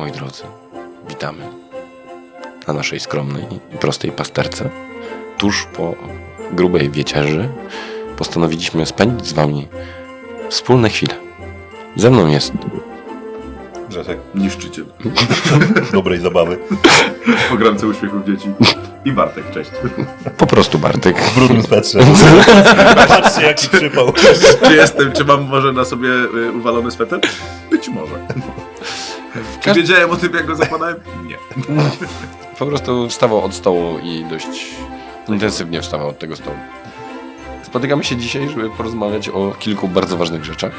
moi drodzy, witamy na naszej skromnej i prostej pasterce. Tuż po grubej wieczerzy postanowiliśmy spędzić z wami wspólne chwile. Ze mną jest Grzesiek, Niszczyciel. dobrej zabawy. Pogromca uśmiechów dzieci. I Bartek, cześć. po prostu Bartek. W brudnym swetrze. Patrzcie jaki przypał. Czy jestem, czy mam może na sobie y, uwalony sweter? Być może. Czy wiedziałem o tym, jak go zakładałem? Nie. Po prostu wstawał od stołu i dość intensywnie wstawał od tego stołu. Spotykamy się dzisiaj, żeby porozmawiać o kilku bardzo ważnych rzeczach,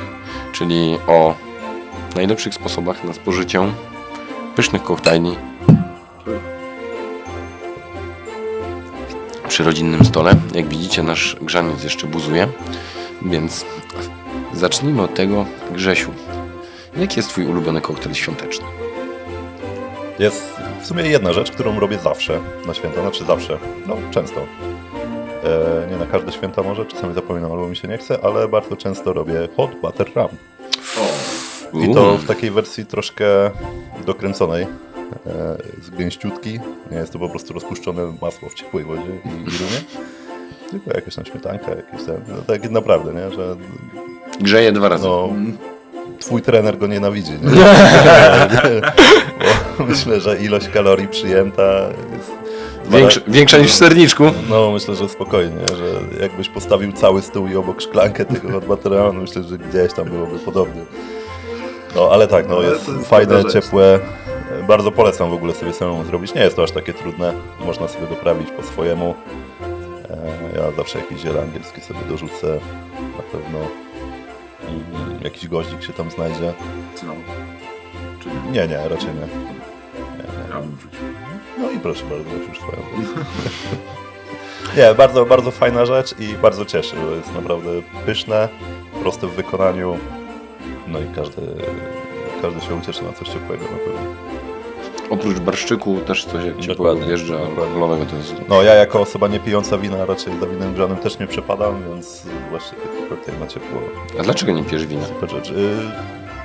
czyli o najlepszych sposobach na spożycie pysznych koktajli przy rodzinnym stole. Jak widzicie, nasz grzaniec jeszcze buzuje, więc zacznijmy od tego. Grzesiu, jaki jest twój ulubiony koktajl świąteczny? Jest w sumie jedna rzecz, którą robię zawsze na święta, znaczy zawsze, no często. E, nie na każde święta może, czasami zapominam albo mi się nie chce, ale bardzo często robię hot butter rum. I to w takiej wersji troszkę dokręconej, e, z gęściutki. Nie jest to po prostu rozpuszczone masło w ciepłej wodzie i, i rumie. Tylko jakaś tam śmietanka, jakieś ten, no tak naprawdę, nie? Że Grzeje dwa razy. no, twój trener go nienawidzi. Nie? Bo myślę, że ilość kalorii przyjęta jest Większa, większa niż w serniczku. No, myślę, że spokojnie, że jakbyś postawił cały stół i obok szklankę tego buttera, no myślę, że gdzieś tam byłoby podobnie. No, ale tak, no jest jest fajne, ciepłe. Bardzo polecam w ogóle sobie samemu zrobić. Nie jest to aż takie trudne. Można sobie doprawić po swojemu. E, Ja zawsze jakieś ziele angielskie sobie dorzucę. Na pewno. I jakiś goździk się tam znajdzie. Czy Nie, nie, raczej nie. ja bym wrzucił. No i proszę bardzo, już swoją. Nie, bardzo, bardzo fajna rzecz i bardzo cieszy, bo jest naprawdę pyszne, proste w wykonaniu. No i każdy, każdy się ucieszy na coś ciepłego na pewno. Oprócz barszczyku też coś jak ciepłego wjeżdża, alkoholowego to jest... No ja jako osoba nie pijąca wina raczej za winem grzanym też nie przepadam, więc właśnie taki koktajl na ciepło. A dlaczego nie pijesz wina? Super rzecz. Y,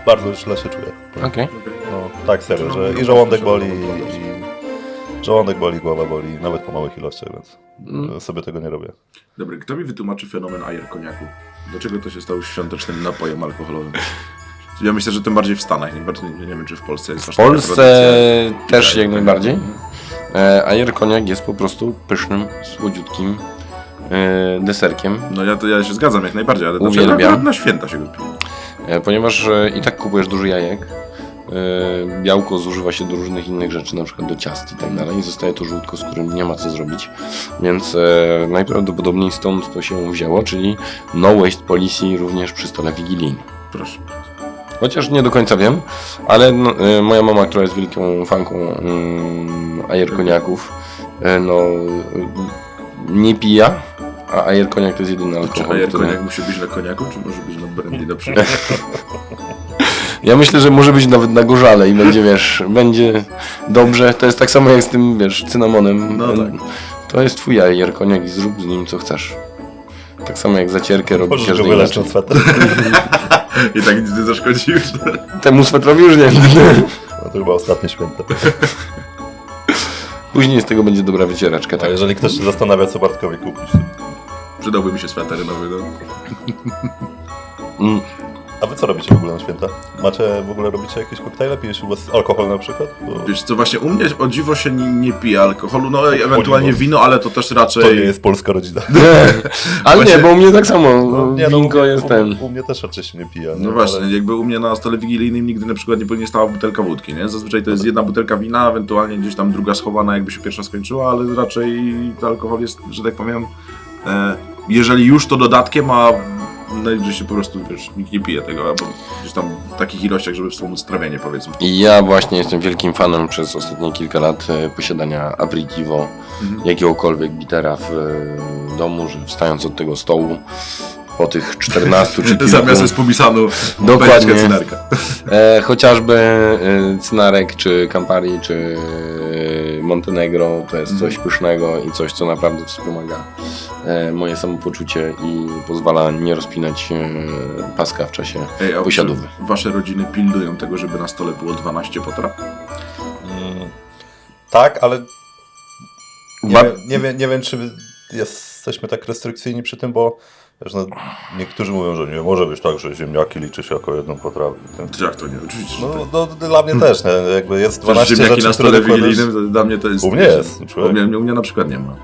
bardzo źle się czuję. Okej. No tak serio, że i żołądek boli i, żołądek boli, głowa boli, nawet po małych ilościach, więc Mm. sobie tego nie robię. Dobry, kto mi wytłumaczy fenomen ajer koniaku? Dlaczego to się stało świątecznym napojem alkoholowym? Ja myślę, że tym bardziej w Stanach, nie, bardzo, nie, wiem czy w Polsce jest W Polsce też Ajer jak koniaku. najbardziej. E, A jer koniak jest po prostu pysznym, słodziutkim e, deserkiem, No ja, to, ja się zgadzam jak najbardziej, ale dlaczego Uwielbiam. akurat na święta się go pije? e, ponieważ i tak kupujesz dużo jajek. Białko zużywa się do różnych innych rzeczy, na przykład do ciast i tak dalej. I zostaje to żółtko, z którym nie ma co zrobić. Więc e, najprawdopodobniej stąd to się wzięło, czyli no waste policy również przy stole wigilijnym. Proszę. Chociaż nie do końca wiem, ale no, y, moja mama, która jest wielką fanką mm, ajer koniaków, y, no y, nie pija, a ajer koniak to jest jedyny Czy alkohol, ajer który... koniak musi być na koniaku, czy może być na brandy na przykład? Ja myślę, że może być nawet na gorzale i będzie, wiesz, będzie dobrze. To jest tak samo jak z tym, wiesz, cynamonem. No tak. To jest twój ajer koniak i zrób z nim co chcesz. Tak samo jak zacierkę robi Możesz go każdy wylać inaczej. I tak nic nie zaszkodzi już. Temu swetrowi już nie. No to chyba ostatnie święto. Później z tego będzie dobra wycieraczka, A tak? jeżeli ktoś się zastanawia, co Bartkowi kupić. Przydałby mi się sweter nowy, no. Mm. A wy co robicie w ogóle na święta? Macie w ogóle robicie jakieś koktajle? Pijesz u was alkohol na przykład? Bo Wiesz co, właśnie u mnie o dziwo się nie, nie pije alkoholu, no i ewentualnie dziwo. wino, ale to też raczej... to nie jest polska rodzina. Ale Właśnie- nie, bo u mnie tak samo. No, nie, no, Winko u, jest u, ten. U mnie też raczej się nie pije. No nie? właśnie, Ale- jakby u mnie na stole wigilijnym nigdy na przykład nie, nie stała butelka wódki, nie? Zazwyczaj to jest jedna butelka wina, ewentualnie gdzieś tam druga schowana, jakby się pierwsza skończyła, ale raczej alkohol jest, że tak powiem, e, jeżeli już to dodatkiem, a najwyżej się po prostu, wiesz, nikt nie pije tego, albo gdzieś tam w takich ilościach, żeby wspomóc trawienie, powiedzmy. I ja właśnie jestem wielkim fanem przez ostatnie kilka lat e, posiadania aperitivo, Mhm. jakiegokolwiek bitera w e, domu, że wstając od tego stołu po tych 14 czy kilku, Zamiast z pomisanu Dokładnie. beczkę cynerka. e, chociażby e, cynarek, czy Campari, czy Montenegro, to jest coś pysznego i coś, co naprawdę wspomaga e, moje samopoczucie i pozwala nie rozpinać e, paska w czasie Ej, a Posiadówy. wasze rodziny pilnują tego, żeby na stole było 12 potraw? tak, ale nie, wiem, nie, wiem, nie wiem, czy jesteśmy tak restrykcyjni przy tym, bo wiesz, no, niektórzy mówią, że nie może być tak, że ziemniaki liczy się jako jedną potrawę. Jak to nie? Oczywiście. No, tak. no, dla mnie też, nie? jakby jest Przecież 12 ziemniaki rzeczy, na stole wigilijnym, dla mnie to jest... U mnie jest, U mnie, u mnie na przykład nie ma.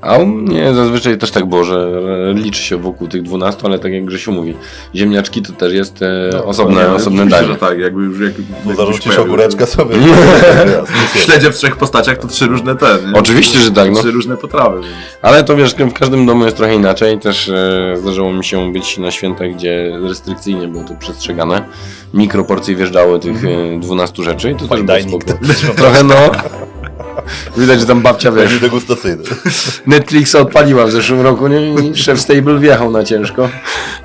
A u mnie zazwyczaj też tak było, że liczy się wokół tych 12, ale tak jak Grzesiu mówi, ziemniaczki to też jest e, No, osobne, Nie, osobne danie. że tak, jakby już... Jak, No, zarzucisz ogóreczkę sobie. Śledzie w trzech postaciach to trzy różne te, nie? Oczywiście, że tak, no. Trzy różne potrawy, więc... Ale to wiesz, w każdym domu jest trochę inaczej. Też e, zdarzyło mi się być na świętach, gdzie restrykcyjnie było to przestrzegane. Mikroporcje wjeżdżały tych e, 12 rzeczy i to też Fine było spoko. Trochę no. Widać, że tam babcia, wiesz, Będzie degustacyjny. Netflixa odpaliła w zeszłym roku nie? i szef Stable wjechał na ciężko.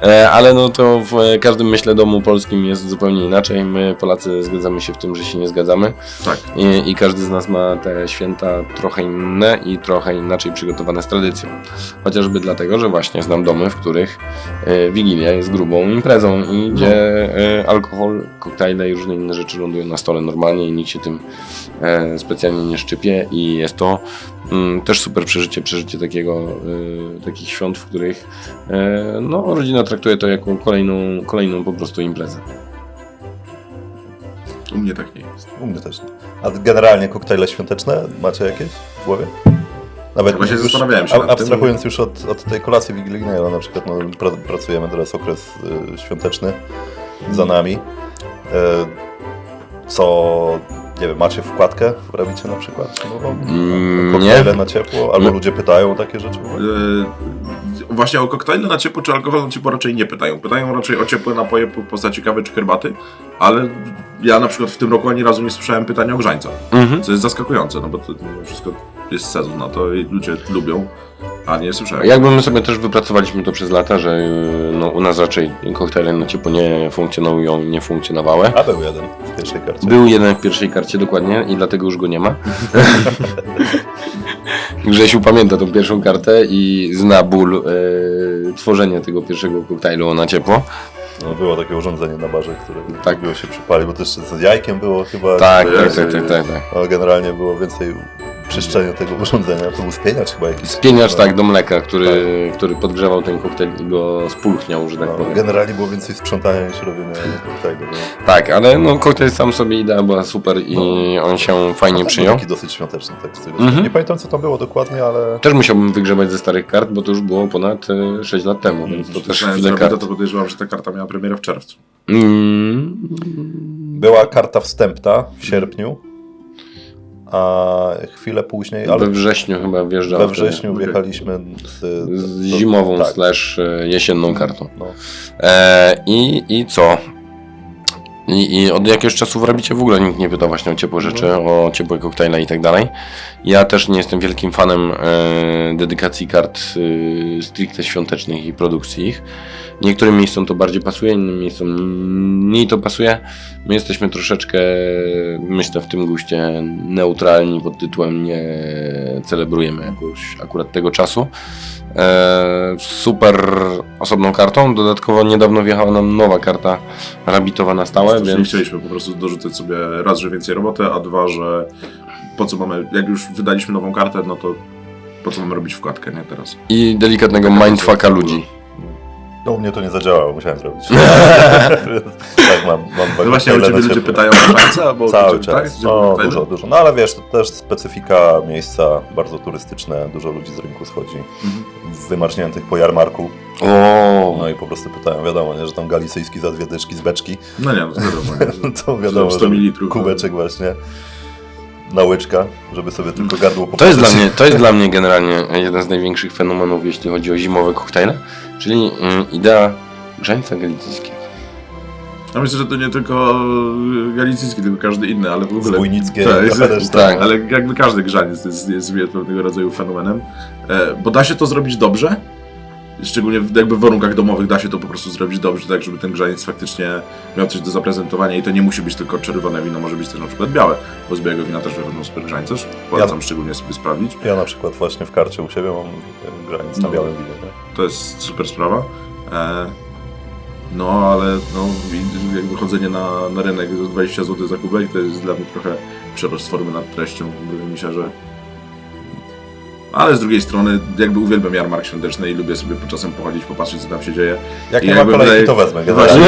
E, ale no to w każdym, myślę, domu polskim jest zupełnie inaczej. My, Polacy, zgadzamy się w tym, że się nie zgadzamy. Tak. I, I każdy z nas ma te święta trochę inne i trochę inaczej przygotowane z tradycją. Chociażby dlatego, że właśnie znam domy, w których e, Wigilia jest grubą imprezą i gdzie e, alkohol, koktajle i różne inne rzeczy lądują na stole normalnie i nikt się tym specjalnie nie szczypie i jest to mm, też super przeżycie, przeżycie takiego, e, takich świąt, w których e, no, rodzina traktuje to jako kolejną, kolejną po prostu imprezę. U mnie tak nie jest. U mnie też nie. A generalnie koktajle świąteczne macie jakieś w głowie? Nawet Właśnie już, zastanawiałem się a- nad tym. Abstrahując już od, od tej kolacji wigilijnej, ale na przykład no, pra, pracujemy teraz okres y, świąteczny za nami. Y, co, nie wiem, macie wkładkę? Robicie na przykład? No, Mm, koktajle nie. na ciepło? Albo My- ludzie pytają o takie rzeczy? E, Właśnie o koktajle na ciepło czy alkohol na ciepło raczej nie pytają. Pytają raczej o ciepłe napoje w postaci kawy czy herbaty, ale ja na przykład w tym roku ani razu nie słyszałem pytania o grzańca, Mhm. co jest zaskakujące, no bo to mimo wszystko jest sezon na to i ludzie lubią, a nie słyszałem. Jakby my sobie też wypracowaliśmy to przez lata, że y, no, u nas raczej koktajle na ciepło nie funkcjonują i nie funkcjonowały. A był jeden w pierwszej karcie. Był jeden w pierwszej karcie dokładnie i dlatego już go nie ma. Grzesiu pamięta tą pierwszą kartę i zna ból y, tworzenia tego pierwszego koktajlu na ciepło. No, było takie urządzenie na barze, które Tak. lubiło się przypalić, bo też z jajkiem było chyba. Tak, tak, tak, tak, tak, tak. No, generalnie było więcej czyszczenia tego urządzenia. To był spieniacz chyba jakiś. Spieniacz No, tak do mleka, który, który podgrzewał ten koktajl i go spulchniał, że tak No, powiem. generalnie było więcej sprzątania niż robienia koktajlu. No. Tak, ale no koktajl sam sobie idea była super i on się fajnie Był przyjął. Taki dosyć świąteczny. Tak, z tego Mhm. Nie pamiętam co tam było dokładnie, ale Też musiałbym wygrzebać ze starych kart, bo to już było ponad e, 6 lat temu, więc to też chwilę kart. to, to podejrzewam, że ta karta miała premierę w czerwcu. Mm, była karta wstępna w sierpniu, a chwilę później, ale we wrześniu chyba wjeżdżał. we wrześniu wjechaliśmy z, Z zimową tak. slash e, jesienną kartą. No. E, i, I co? I, I od jakiegoś czasu robicie w ogóle nikt nie pyta właśnie o ciepłe rzeczy, o ciepłe koktajle i tak dalej. Ja też nie jestem wielkim fanem e, dedykacji kart e, stricte świątecznych i produkcji ich. Niektórym miejscom to bardziej pasuje, innym miejscom mniej to pasuje. My jesteśmy troszeczkę, myślę, w tym guście neutralni pod tytułem nie celebrujemy jakoś akurat tego czasu. E, super osobną kartą. Dodatkowo niedawno wjechała nam nowa karta rabitowa na stałe, Więc... Nie chcieliśmy po prostu dorzucać sobie raz, że więcej roboty, a dwa, że po co mamy, jak już wydaliśmy nową kartę, no to po co mamy robić wkładkę, nie teraz? i delikatnego mindfucka ludzi. No u mnie to nie zadziałało, musiałem zrobić. tak, mam, mam No właśnie, na ludzie pytają o szansę, albo Cały czy- czas. Czy- No, tak? dużo, dużo. No ale wiesz, to też specyfika miejsca, bardzo turystyczne, dużo ludzi z rynku schodzi, Mhm. wymarzniętych po jarmarku. O, No i po prostu pytają, wiadomo, nie, że tam galicyjski za dwie dyczki z beczki, No nie, no to wiadomo. Nie? to wiadomo, 100 że mililitrów. kubeczek właśnie na łyczka, żeby sobie tylko gardło to jest, dla mnie, to jest dla mnie generalnie jeden z największych fenomenów, jeśli chodzi o zimowe koktajle, czyli mm, idea grzańca galicyjskiego. Ja myślę, że to nie tylko galicyjski, tylko każdy inny, ale w ogóle... Wójnickie Tak, trochę też, tak. Ale jakby każdy grzaniec jest, jest pewnego rodzaju fenomenem. E, bo da się to zrobić dobrze, szczególnie w, jakby w warunkach domowych da się to po prostu zrobić dobrze, tak żeby ten grzaniec faktycznie miał coś do zaprezentowania i to nie musi być tylko czerwone wino, może być też na przykład białe, bo z białego wina też wychodzą super grzańce, polecam szczególnie sobie sprawdzić. Ja na przykład właśnie w karcie u siebie mam e, granic na No. białym winie. Nie? To jest super sprawa. E, No, ale no, jakby chodzenie na, na rynek za 20 zł za kubek to jest dla mnie trochę przerost formy nad treścią. Wydaje mi się, że... Ale z drugiej strony jakby uwielbiam jarmark świąteczny i lubię sobie czasem pochodzić, popatrzeć co tam się dzieje. Jak I nie ma jakby kolejki, wydaje- to wezmę. Właśnie. Nie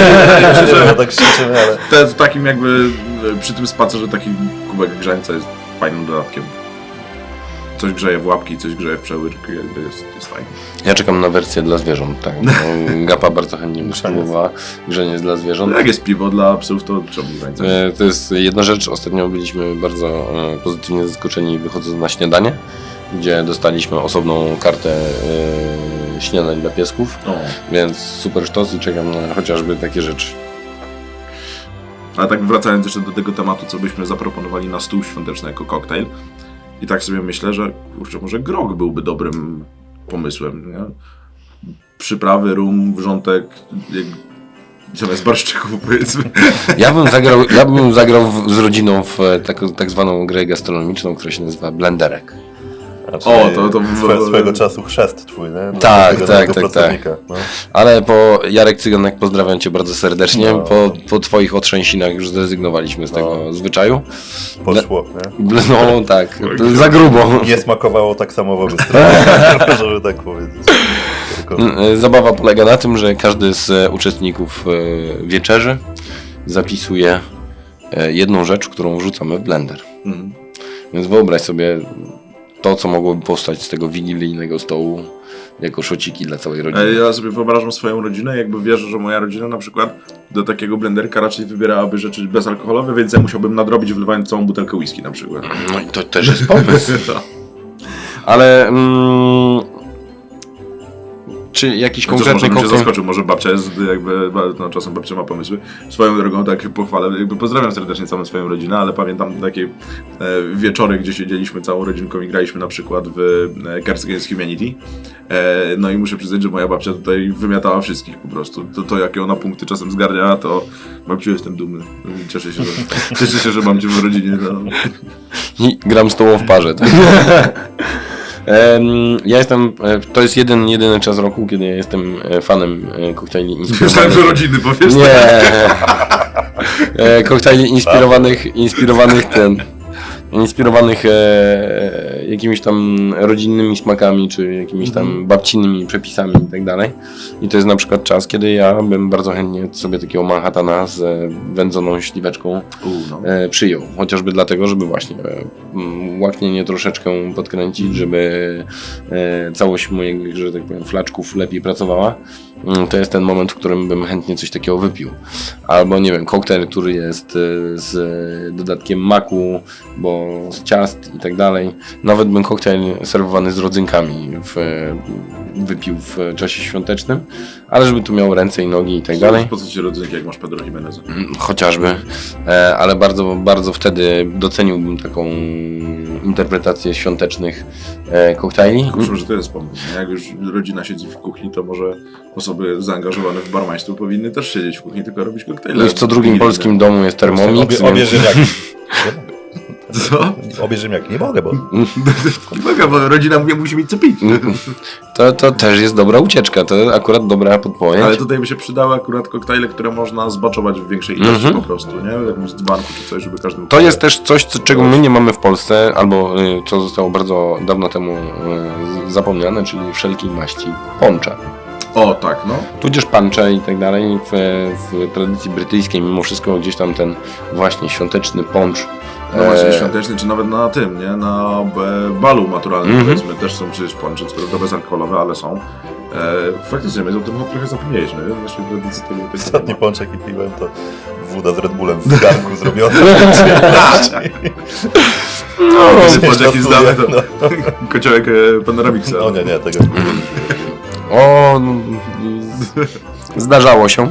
wiem, że tak krzyczymy, ale... Te, w takim jakby e, przy tym spacerze taki kubek grzańca jest fajnym dodatkiem. Coś grzeje w łapki, coś grzeje w przełyk, jakby jest, jest fajnie. Ja czekam na wersję dla zwierząt, tak. No, Gapa bardzo chętnie by spróbowała grzenie dla zwierząt. Jak jest piwo dla psów, to czemu grańca? E, To jest jedna rzecz. Ostatnio byliśmy bardzo e, pozytywnie zaskoczeni wychodząc na śniadanie, gdzie dostaliśmy osobną kartę e, śniadań dla piesków, O. więc super sztos i czekam na chociażby takie rzeczy. Ale tak wracając jeszcze do tego tematu, co byśmy zaproponowali na stół świąteczny jako koktajl. I tak sobie myślę, że kurczę, może grog byłby dobrym pomysłem, nie? Przyprawy, rum, wrzątek, jak... zamiast barszczyków powiedzmy. Ja bym zagrał, ja bym zagrał w, z rodziną w e, tak, tak zwaną grę gastronomiczną, która się nazywa Blenderek. Znaczy, O, to- to- swe, swego czasu chrzest twój, nie? Tak, tego tak, tak, pracownika, No. Ale po Jarek Cyganek pozdrawiam Cię bardzo serdecznie. No. Po, po Twoich otrzęsinach już zrezygnowaliśmy z tego No. zwyczaju. Poszło, nie? No tak, za grubo. Nie smakowało tak samo w obie strony, żeby tak powiedzieć. Tylko... E, Zabawa polega na tym, że każdy z e, uczestników e, wieczerzy zapisuje e, jedną rzecz, którą wrzucamy w blender. Mhm. Więc wyobraź sobie to, co mogłoby powstać z tego wigilijnego stołu jako szociki dla całej rodziny. Ja sobie wyobrażam swoją rodzinę, jakby wierzę, że moja rodzina na przykład do takiego blenderka raczej wybierałaby rzeczy bezalkoholowe, więc ja musiałbym nadrobić wlewając całą butelkę whisky na przykład. No i to też jest pomysł. To. Ale mm, czy jakiś Chociaż może konkretny bym się zaskoczył, może babcia jest jakby, no czasem babcia ma pomysły. Swoją drogą tak pochwalę, jakby pozdrawiam serdecznie całą swoją rodzinę, ale pamiętam takie e, wieczory, gdzie siedzieliśmy całą rodzinką i graliśmy na przykład w e, Cards Against Humanity. E, no i muszę przyznać, że moja babcia tutaj wymiatała wszystkich po prostu. To, to jakie ona punkty czasem zgarnia, to babciu jestem dumny. Cieszę się, że, cieszę się, że mam cię w rodzinie. No. I gram z tobą w parze. Tak? Ja jestem, e, to jest jeden, jedyny czas roku, kiedy ja jestem e, fanem e, koktajli Myślałem, inspirowanych. że rodziny powiesz. Nie. E, koktajli inspirowanych, inspirowanych ten, inspirowanych e, jakimiś tam rodzinnymi smakami, czy jakimiś tam babcinnymi przepisami i tak dalej. I to jest na przykład czas, kiedy ja bym bardzo chętnie sobie takiego Manhattana z wędzoną śliweczką no. e, przyjął. Chociażby dlatego, żeby właśnie e, łaknienie troszeczkę podkręcić, żeby całość moich, że tak powiem, flaczków lepiej pracowała. Mm, To jest ten moment, w którym bym chętnie coś takiego wypił. Albo nie wiem, koktajl, który jest e, z dodatkiem maku, bo z ciast i tak dalej. Nawet bym koktajl serwowany z rodzynkami w, wypił w czasie świątecznym, ale żeby tu miał ręce i nogi i tak dalej. Po co ci rodzynki, jak masz Pedro Jimeneza? Mm, Chociażby, e, ale bardzo, bardzo wtedy doceniłbym taką interpretację świątecznych e, koktajli. Myślę, że to jest pomysł. nie? Jak już rodzina siedzi w kuchni, to może osoby zaangażowane w barmaństwo powinny też siedzieć w kuchni, tylko robić koktajle. No i w co drugim polskim domu jest Thermomix, Obie, obie więc. Nie mogę. Co? Obie Rzymiaki. Nie mogę, bo Mega, bo rodzina mówi, musi mieć co pić. to, to też jest dobra ucieczka, to akurat dobra podpowiedź. Ale tutaj by się przydały akurat koktajle, które można zbaczować w większej ilości Mhm. po prostu, nie? W jakimś dzbanku czy coś, żeby każdy To jest też coś, co, czego my nie mamy w Polsce, albo y, co zostało bardzo dawno temu y, zapomniane, czyli wszelkiej maści poncze. O, tak, no. tudzież pancze i tak dalej. W, w tradycji brytyjskiej mimo wszystko gdzieś tam ten właśnie świąteczny poncz. No właśnie, e, świąteczny, czy nawet na tym, nie? Na e, balu maturalnym, Mhm. powiedzmy, też są przecież ponczy, co prawda bezalkoholowe, ale są. E, faktycznie, my o tym trochę zapomnieliśmy, nie? W naszej tradycji tego nie ostatni ma. pączek i piłem to woda z Red Bullem z garnku zrobiona. No, Gdzieś kiedy na pączek jest studiach, dany, to kociołek e, Panoramiksa. No nie, nie, tego O, zdarzało się.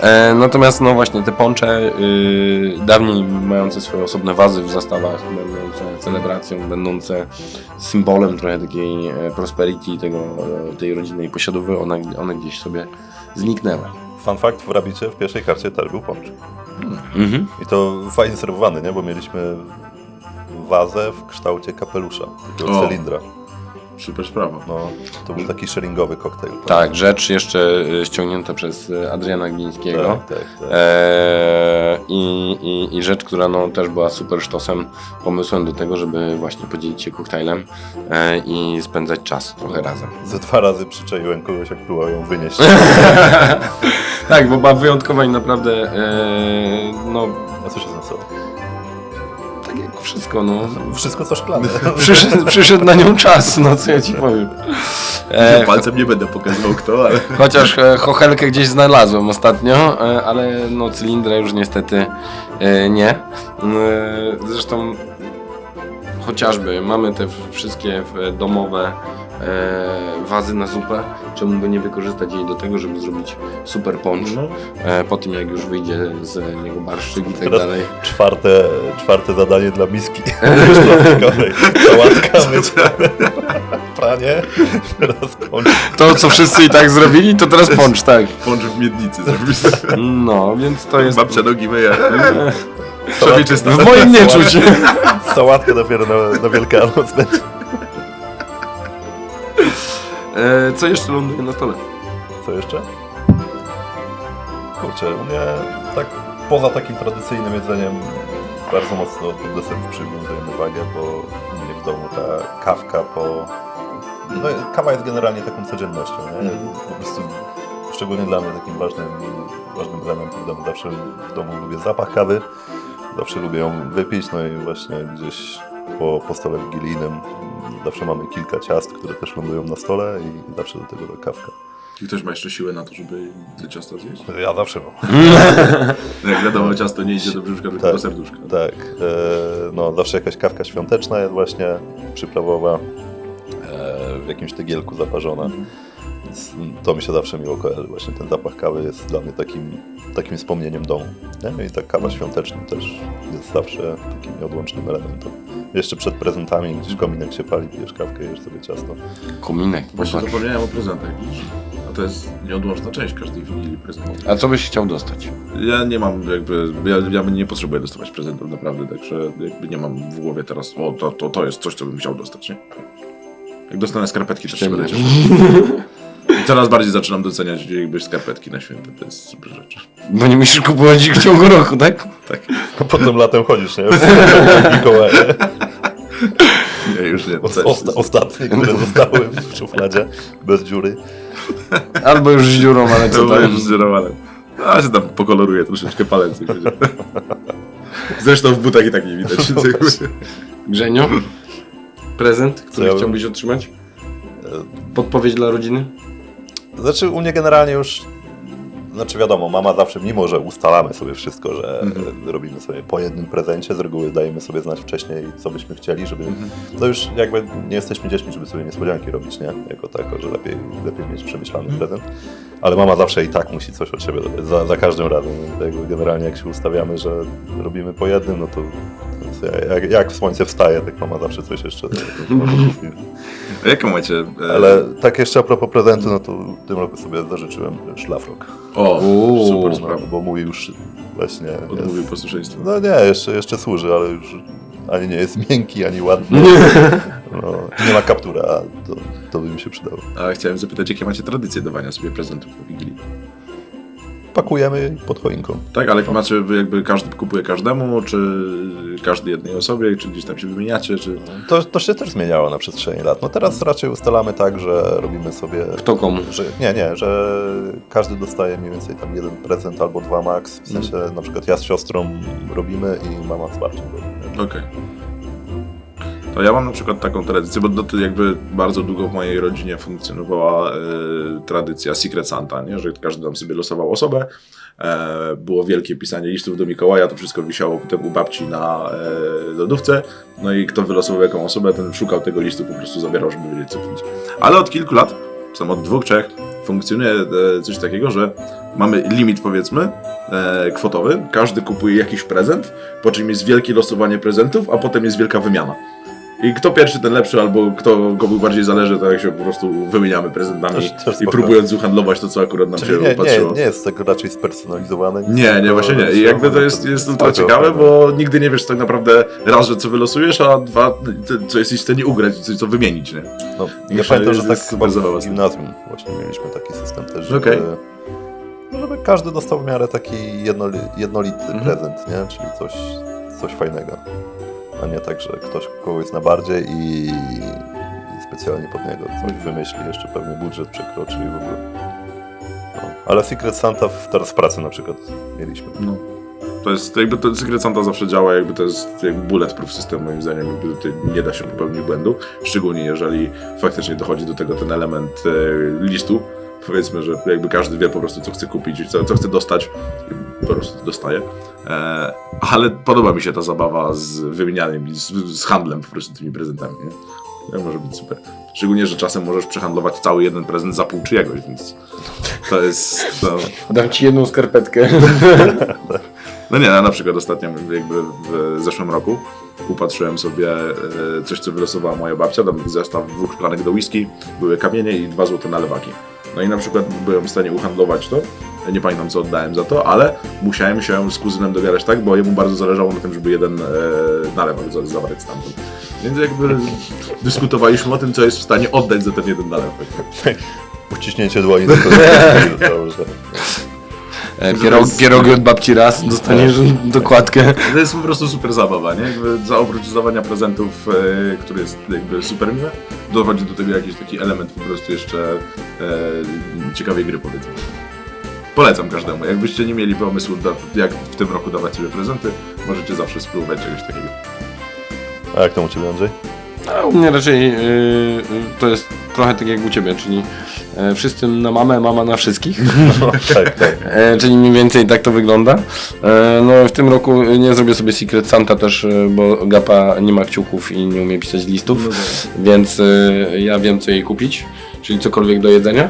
E, natomiast no właśnie te poncze y, dawniej mające swoje osobne wazy w zastawach, będące celebracją, będące symbolem trochę takiej e, prosperity tego, e, tej rodzinnej posiadowy, one, one gdzieś sobie zniknęły. Fun fact, w Rabicie w pierwszej karcie też był poncz. Mhm. I to fajnie serwowany, nie? Bo mieliśmy wazę w kształcie kapelusza, takiego O. cylindra. Super sprawa. No, to był taki sharingowy koktajl. Tak, rzecz jeszcze y, ściągnięta przez y, Adriana Glińskiego. tak, tak. tak. Eee, i, i, I rzecz, która no, też była super sztosem, pomysłem do tego, żeby właśnie podzielić się koktajlem e, i spędzać czas trochę razem. Ze dwa razy przyczaiłem kogoś, jak próbował ją wynieść. tak, bo była wyjątkowa i naprawdę, e, no, A co się stało? Tak jak wszystko, no. Wszystko co szklane. Przyszedł, przyszedł na nią czas, no co ja ci powiem. E, Palcem nie będę pokazywał kto, ale... Chociaż e, chochelkę gdzieś znalazłem ostatnio, e, ale no cylindra już niestety e, nie. Zresztą chociażby mamy te wszystkie domowe e, wazy na zupę, czemu by nie wykorzystać jej do tego, żeby zrobić super poncz No. e, po tym jak już wyjdzie z niego barszczyk i tak Teraz- dalej. Czwarte, czwarte zadanie dla miski. Sałatka, mycie, pranie, teraz kończy. To co wszyscy i tak zrobili, to teraz poncz, tak. Pącz w miednicy zrobić. No, więc to jest... Babcia nogi myje. Czysto. W moim nie czuć. Sałatkę dopiero na, na Wielkanoc będzie. E, Co jeszcze ląduje na stole? Co jeszcze? Kurczę, u mnie tak poza takim tradycyjnym jedzeniem bardzo mocno do deserów przywiązujemy uwagę, bo u mnie w domu ta kawka po... No, kawa jest generalnie taką codziennością, nie? Po prostu szczególnie dla mnie takim ważnym, ważnym elementem w domu. Zawsze w domu lubię zapach kawy, zawsze lubię ją wypić, no i właśnie gdzieś po, po stole wigilijnym zawsze mamy kilka ciast, które też lądują na stole i zawsze do tego do kawka. I ktoś ma jeszcze siłę na to, żeby te ciasto zjeść? Ja zawsze mam. No Jak wiadomo, ciasto nie idzie do brzuszka, tylko Tak. do serduszka. Tak, e, no zawsze jakaś kawka świąteczna jest właśnie przyprawowa, e, w jakimś tygielku zaparzona. Więc to mi się zawsze miło kojarzy. Właśnie ten zapach kawy jest dla mnie takim, takim wspomnieniem domu. Nie? I ta kawa świąteczna też jest zawsze takim nieodłącznym elementem. Jeszcze przed prezentami gdzieś kominek się pali, pijesz kawkę, jesz sobie ciasto. Kominek. Właśnie popatrz. zapomniałem o prezentach, widzisz? A to jest nieodłączna część każdej wigilii prezentów. A co byś chciał dostać? Ja nie mam jakby, ja, ja nie potrzebuję dostawać prezentów naprawdę, także jakby nie mam w głowie teraz, o to, to, to jest coś, co bym chciał dostać, nie? Jak dostanę skarpetki, to się będę cieszył. I coraz bardziej zaczynam doceniać jakby skarpetki na święta, to jest super rzecz. Bo nie musisz kupować ich w ciągu roku, tak? Tak, A potem latem chodzisz, nie? Mikołaj. nie, już nie. Os- Cześć. osta- ostatnie, które zostały w szufladzie, bez dziury. Albo już z dziurą, ale To co tam? już zdzierowany. A się tam pokoloruję troszeczkę palec. jak będzie. Zresztą w butach i tak nie widać. jakby- Grzeniu? Prezent, który ja bym- chciałbyś otrzymać? Podpowiedź dla rodziny? Znaczy u mnie generalnie już, znaczy wiadomo, mama zawsze, mimo że ustalamy sobie wszystko, że Mhm. robimy sobie po jednym prezencie, z reguły dajemy sobie znać wcześniej, co byśmy chcieli, żeby, Mhm. to już jakby nie jesteśmy dziećmi, żeby sobie niespodzianki robić, nie? Jako tako, że lepiej, lepiej mieć przemyślany Mhm. prezent. Ale mama zawsze i tak musi coś od siebie za, za każdym razem. Jakby generalnie jak się ustawiamy, że robimy po jednym, no to jak, jak w słońce wstaje, tak mama zawsze coś jeszcze A jaką macie? e, Ale tak jeszcze a propos prezentu, no to w tym roku sobie zażyczyłem szlafrok. O, Uuu. super No, sprawa. bo mój już właśnie Odmówił jest, posłuszeństwa. No nie, jeszcze, jeszcze służy, ale już ani nie jest miękki, ani ładny. No, nie ma kaptura, a to, to by mi się przydało. A chciałem zapytać, jakie macie tradycje dawania sobie prezentów po Wigilii? Pakujemy pod choinką. Tak, ale macie jakby każdy kupuje każdemu, czy każdy jednej osobie, czy gdzieś tam się wymieniacie, czy... To, to się też zmieniało na przestrzeni lat. No teraz raczej ustalamy tak, że robimy sobie... Kto komu? Że, nie, nie, że każdy dostaje mniej więcej tam jeden prezent albo dwa max. W sensie na przykład ja z siostrą robimy i mama z babcią. Okej. To ja mam na przykład taką tradycję, bo do, jakby bardzo długo w mojej rodzinie funkcjonowała e, tradycja Secret Santa, nie? że każdy tam sobie losował osobę. E, było wielkie pisanie listów do Mikołaja, to wszystko wisiało potem u babci na e, lodówce. No i kto wylosował jaką osobę, ten szukał tego listu, po prostu zabierał, żeby wiedzieć co kupić. Ale od kilku lat, tam od dwóch, trzech, funkcjonuje e, coś takiego, że mamy limit powiedzmy e, kwotowy, każdy kupuje jakiś prezent, po czym jest wielkie losowanie prezentów, a potem jest wielka wymiana. I kto pierwszy, ten lepszy, albo kto komu bardziej zależy, to jak się po prostu wymieniamy prezentami Też- też i próbując uhandlować to, co akurat nam Czyli się nie, nie, patrzyło. nie jest tego raczej spersonalizowane. Nie, nie, właśnie nie. I jakby to jest, jest to spoko, ciekawe, bo nigdy nie wiesz tak naprawdę raz, że co wylosujesz, a dwa, co jesteś w stanie ugrać i coś co wymienić, nie? No, ja Jest- pamiętam, że tak chyba w gimnazjum właśnie mieliśmy taki system też, Okej. no, żeby każdy dostał w miarę taki jednoli, jednolity Mhm. prezent, nie? Czyli coś, coś fajnego. A nie tak, że ktoś kogoś zna bardziej i, i specjalnie pod niego coś wymyśli, jeszcze pewnie budżet przekroczy i w ogóle. No. Ale Secret Santa w, teraz w pracy na przykład mieliśmy. No. To jest, jakby to Secret Santa zawsze działa, jakby to jest jakby bulletproof system moim zdaniem, jakby tutaj nie da się popełnić błędu, szczególnie jeżeli faktycznie dochodzi do tego ten element e, listu, powiedzmy, że jakby każdy wie po prostu co chce kupić, i co, co chce dostać po prostu dostaje. E, ale podoba mi się ta zabawa z wymienianiem, i z, z handlem po prostu tymi prezentami, nie? To może być super. Szczególnie, że czasem możesz przehandlować cały jeden prezent za pół czyjegoś, więc to jest... To... Dam ci jedną skarpetkę. No nie, ja na przykład ostatnio jakby w zeszłym roku upatrzyłem sobie e, coś, co wylosowała moja babcia, tam zestaw dwóch szklanek do whisky, były kamienie i dwa złote nalewaki. No i na przykład byłem w stanie uhandlować to, nie pamiętam co oddałem za to, ale musiałem się z kuzynem dogadać tak, bo jemu bardzo zależało na tym, żeby jeden e, nalewak za- zabrać stamtąd. Więc jakby dyskutowaliśmy o tym, co jest w stanie oddać za ten jeden nalewak. Uciśnięcie dłoni do E, Pierog, pierogi od babci raz, dostaniesz dokładkę. To jest po prostu super zabawa, nie? Jakby za oprócz zdawania prezentów, e, który jest jakby super miły, dochodzi do tego jakiś taki element po prostu jeszcze e, ciekawej gry powiedzmy. Polecam każdemu. Jakbyście nie mieli pomysłu, da, jak w tym roku dawać sobie prezenty, możecie zawsze spróbować czegoś takiego. A jak to u Ciebie, Andrzej? A u mnie raczej yy, to jest trochę tak jak u ciebie, czyli e, wszyscy na mamę, mama na wszystkich. tak, tak. E, czyli mniej więcej tak to wygląda. E, no w tym roku nie zrobię sobie Secret Santa też, e, bo Gapa nie ma kciuków i nie umie pisać listów, więc e, ja wiem co jej kupić, czyli cokolwiek do jedzenia.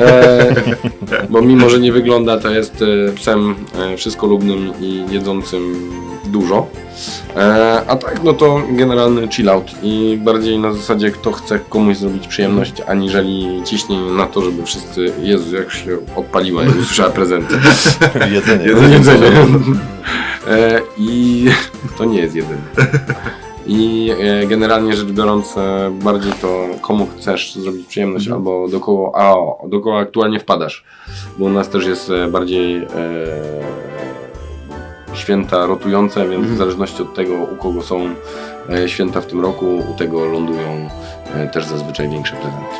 E, bo mimo, że nie wygląda, to jest e, psem e, wszystkolubnym i jedzącym dużo. E, a tak, no to generalny chill out i bardziej na zasadzie kto chce komuś zrobić przyjemność, aniżeli ciśnie na to, żeby wszyscy, Jezu, jak się odpaliła, jak usłyszała prezenty. Jedzenie. Jedzenie. Jedzenie. E, I to nie jest jedyny. I e, generalnie rzecz biorąc, e, bardziej to komu chcesz zrobić przyjemność, Mhm. albo do kogo, a, do kogo aktualnie wpadasz. Bo u nas też jest e, bardziej e, święta rotujące, więc Mhm. w zależności od tego, u kogo są e, święta w tym roku, u tego lądują e, też zazwyczaj większe prezenty.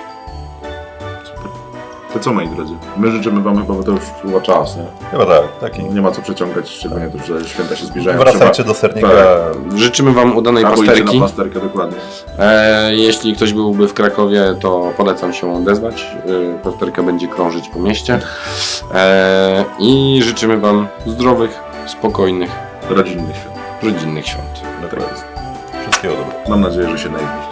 To co moi drodzy? My życzymy wam chyba, bo to już chyba czas, nie? Chyba tak, taki. Nie ma co przeciągać, szczególnie to, że święta się zbliżają. Wracajcie do sernika. Tak. Życzymy Wam udanej Albo idźcie na pasterki. plasterkę, dokładnie. E, jeśli ktoś byłby w Krakowie, to polecam się odezwać. E, pasterka będzie krążyć po mieście. E, I życzymy Wam zdrowych, spokojnych, Rodzinnych świąt. rodzinnych świąt. Tak jest. Wszystkiego dobrego. Mam nadzieję, że się najebiście.